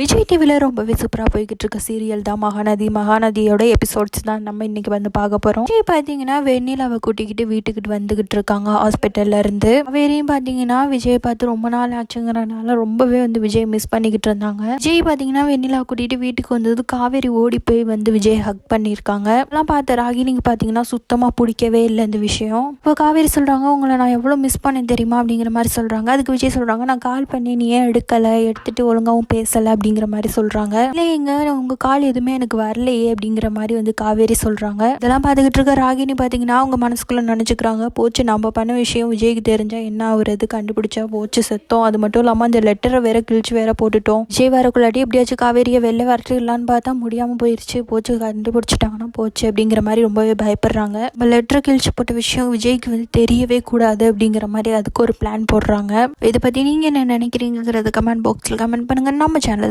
விஜய் டிவியில் ரொம்பவே சூப்பராக போய்கிட்டு இருக்க சீரியல் தான் மகாநதி. மகாநதியோட எபிசோட்ஸ் தான் நம்ம இன்றைக்கி வந்து பார்க்க போகிறோம் விஜய் பார்த்தீங்கன்னா வெண்ணிலாவை கூட்டிக்கிட்டு வீட்டுக்கிட்டு வந்துக்கிட்டு இருக்காங்க ஹாஸ்பிட்டல்ல இருந்து. வேறையும் பார்த்தீங்கன்னா விஜய் பார்த்து ரொம்ப நாள் ஆச்சுங்கிறனால ரொம்பவே வந்து விஜய் மிஸ் பண்ணிக்கிட்டு இருந்தாங்க. விஜய் பார்த்தீங்கன்னா வெண்ணிலாவை கூட்டிகிட்டு வீட்டுக்கு வந்தது காவேரி ஓடி போய் வந்து விஜய் ஹக் பண்ணியிருக்காங்க. எல்லாம் பார்த்த ராகினிக்கு பார்த்தீங்கன்னா சுத்தமாக பிடிக்கவே இல்லை இந்த விஷயம். இப்போ காவேரி சொல்கிறாங்க உங்களை நான் எவ்வளோ மிஸ் பண்ணேன் தெரியுமா? அப்படிங்கிற மாதிரி சொல்கிறாங்க அதுக்கு விஜய் சொல்கிறாங்க நான் கால் பண்ணி நீ ஏன் எடுக்கலை? எடுத்துட்டு ஒழுங்காகவும் பேசலை. அப்படிங்கிற மாதிரி சொல்கிறாங்க இல்லைங்க உங்கள் கால் எதுவுமே எனக்கு வரலையே அப்படிங்கிற மாதிரி வந்து காவேரி சொல்கிறாங்க இதெல்லாம் பார்த்துக்கிட்டு இருக்க ராகினி பார்த்தீங்கன்னா அவங்க மனசுக்குள்ளே நினச்சிக்கிறாங்க. போச்சு நம்ம பண்ண விஷயம் விஜய்க்கு தெரிஞ்சால் என்ன ஆகுறது கண்டுபிடிச்சா போச்சு செத்தோம். அது மட்டும் இல்லாமல் அந்த லெட்டரை வேற கிழிச்சு வேற போட்டுட்டோம். விஜய் வரக்குள்ளாட்டி எப்படியாச்சும் காவேரியை வெளில வரட்டுலான்னு பார்த்தா முடியாமல் போயிடுச்சு போச்சு கண்டுபிடிச்சிட்டாங்கன்னா போச்சு அப்படிங்கிற மாதிரி ரொம்பவே பயப்படுறாங்க. இப்போ லெட்டரை கிழிச்சு போட்ட விஷயம் விஜய்க்கு வந்து தெரியவே கூடாது அப்படிங்கிற மாதிரி அதுக்கு ஒரு பிளான் போடுறாங்க. இதை பற்றி நீங்கள் என்ன நினைக்கிறீங்கிறத கமெண்ட் பாக்ஸில் கமெண்ட் பண்ணுங்கள் நம்ம சேனல்